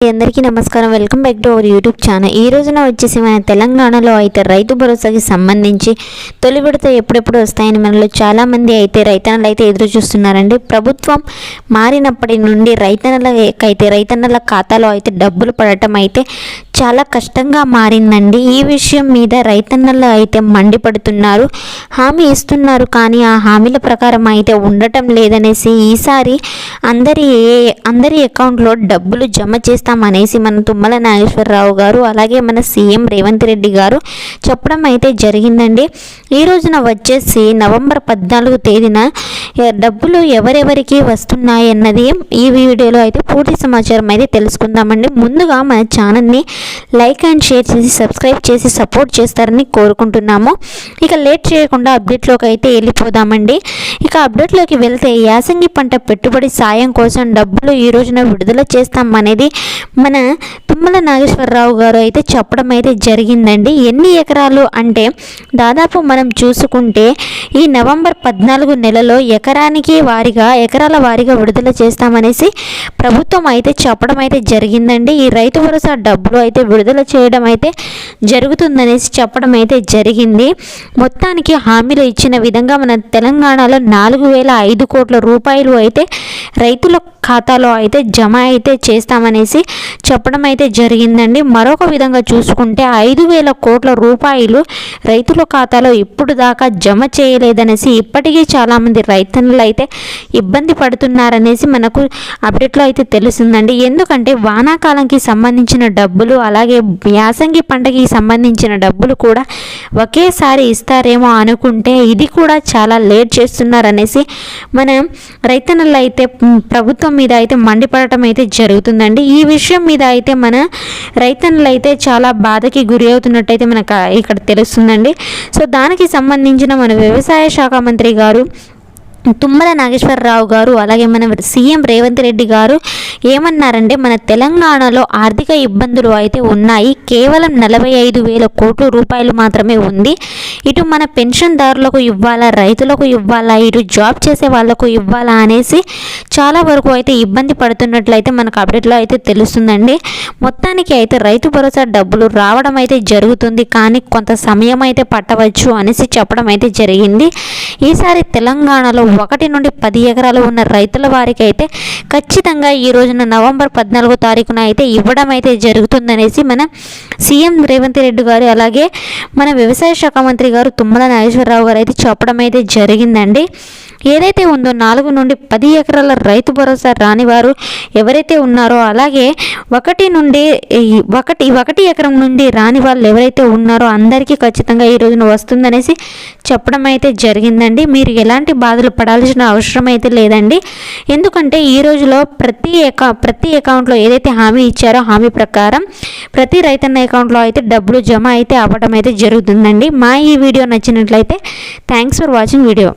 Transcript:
అందరికీ నమస్కారం. Welcome back to our YouTube channel. ఈ రోజున వచ్చేసి మన తెలంగాణలో అయితే రైతు భరోసాకి సంబంధించి తొలి విడత ఎప్పుడెప్పుడు వస్తాయని మనలో చాలామంది అయితే రైతన్నలు అయితే ఎదురు చూస్తున్నారండి ప్రభుత్వం మారినప్పటి నుండి రైతన్నలకైతే రైతన్నల ఖాతాలో అయితే డబ్బులు పడటం అయితే చాలా కష్టంగా మారిందండి. ఈ విషయం మీద రైతన్నలు అయితే మండిపడుతున్నారు. హామీ ఇస్తున్నారు కానీ ఆ హామీల ప్రకారం అయితే ఉండటం లేదనేసి ఈసారి అందరి అందరి అకౌంట్లో డబ్బులు జమ చేస్తామనేసి మన తుమ్మల నాగేశ్వరరావు గారు అలాగే మన సీఎం రేవంత్ రెడ్డి గారు చెప్పడం అయితే జరిగిందండి. ఈ రోజున వచ్చేసి నవంబర్ పద్నాలుగు తేదీన డబ్బులు ఎవరెవరికి వస్తున్నాయి అన్నది ఈ వీడియోలో అయితే పూర్తి సమాచారం అయితే తెలుసుకుందామండి. ముందుగా మన ఛానల్ని లైక్ అండ్ షేర్ చేసి సబ్స్క్రైబ్ చేసి సపోర్ట్ చేస్తారని కోరుకుంటున్నాము. ఇక లేట్ చేయకుండా అప్డేట్లోకి అయితే వెళ్ళిపోదామండి. ఇక అప్డేట్లోకి వెళ్తే యాసంగి పంట పెట్టుబడి సాయం కోసం డబ్బులు ఈ రోజున విడుదల చేస్తామనేది మన తుమ్మల నాగేశ్వరరావు గారు అయితే చెప్పడం అయితే జరిగిందండి. ఎన్ని ఎకరాలు అంటే దాదాపు మనం చూసుకుంటే ఈ నవంబర్ పద్నాలుగు నెలలో ఎకరానికి వారిగా ఎకరాల వారిగా విడుదల చేస్తామనేసి ప్రభుత్వం అయితే చెప్పడం అయితే జరిగిందండి. ఈ రైతు భరోసా డబ్బులు అయితే విడుదల చేయడం అయితే జరుగుతుందనేసి చెప్పడం అయితే జరిగింది. మొత్తానికి హామీలు ఇచ్చిన విధంగా మన తెలంగాణలో నాలుగు వేల ఐదు కోట్ల రూపాయలు అయితే రైతుల ఖాతాలో అయితే జమ అయితే చేస్తామనేసి చెప్పడం అయితే జరిగిందండి. మరొక విధంగా చూసుకుంటే ఐదు వేల కోట్ల రూపాయలు రైతుల ఖాతాలో ఇప్పుడు దాకా జమ చేయలేదనేసి ఇప్పటికీ చాలామంది రైతన్నులు అయితే ఇబ్బంది పడుతున్నారనేసి మనకు అప్డేట్లో అయితే తెలుస్తుందండి. ఎందుకంటే వానాకాలంకి సంబంధించిన డబ్బులు అలాగే యాసంగి పంటకి సంబంధించిన డబ్బులు కూడా ఒకేసారి ఇస్తారేమో అనుకుంటే ఇది కూడా చాలా లేట్ చేస్తున్నారనేసి మన రైతన్నలు అయితే ప్రభుత్వం మీద అయితే మండిపడటం అయితే జరుగుతుందండి. ఈ విషయం మీద అయితే మన రైతన్నులు అయితే చాలా బాధకి గురి అవుతున్నట్టయితే మనకు ఇక్కడ తెలుస్తుందండి. సో దానికి సంబంధించిన మన వ్యవసాయ శాఖ మంత్రి గారు తుమ్మల నాగేశ్వరరావు గారు అలాగే మన సీఎం రేవంత్ రెడ్డి గారు ఏమన్నారంటే మన తెలంగాణలో ఆర్థిక ఇబ్బందులు అయితే ఉన్నాయి. కేవలం నలభై ఐదు వేల కోట్ల రూపాయలు మాత్రమే ఉంది. ఇటు మన పెన్షన్దారులకు ఇవ్వాలా రైతులకు ఇవ్వాలా ఇటు జాబ్ చేసే వాళ్ళకు ఇవ్వాలా అనేసి చాలా వరకు అయితే ఇబ్బంది పడుతున్నట్లయితే మనకు అప్డేట్లో అయితే తెలుస్తుందండి. మొత్తానికి అయితే రైతు భరోసా డబ్బులు రావడం అయితే జరుగుతుంది కానీ కొంత సమయం అయితే పట్టవచ్చు అనేసి చెప్పడం అయితే జరిగింది. ఈసారి తెలంగాణలో ఒకటి నుండి పది ఎకరాలు ఉన్న రైతుల వారికి అయితే ఖచ్చితంగా ఈ రోజున నవంబర్ పద్నాలుగో తారీఖున అయితే ఇవ్వడం అయితే జరుగుతుందనేసి మన సీఎం రేవంత్ రెడ్డి గారు అలాగే మన వ్యవసాయ శాఖ మంత్రి గారు తుమ్మల నాగేశ్వరరావు గారు అయితే చెప్పడం అయితే జరిగిందండి. ఏదైతే ఉందో నాలుగు నుండి పది ఎకరాల రైతు భరోసా రాని వారు ఎవరైతే ఉన్నారో అలాగే ఒకటి నుండి ఒకటి ఒకటి ఎకరం నుండి రాని వాళ్ళు ఎవరైతే ఉన్నారో అందరికీ ఖచ్చితంగా ఈ రోజున వస్తుందనేసి చెప్పడం అయితే జరిగిందండి. మీరు ఎలాంటి బాధలు పడాల్సిన అవసరం అయితే లేదండి. ఎందుకంటే ఈ రోజులో ప్రతి అకౌ ప్రతి అకౌంట్లో ఏదైతే హామీ ఇచ్చారో హామీ ప్రకారం ప్రతి రైతన్న అకౌంట్లో అయితే డబ్బులు జమ అయితే అవ్వడం అయితే జరుగుతుందండి. మా ఈ వీడియో నచ్చినట్లయితే థ్యాంక్స్ ఫర్ వాచింగ్ వీడియో.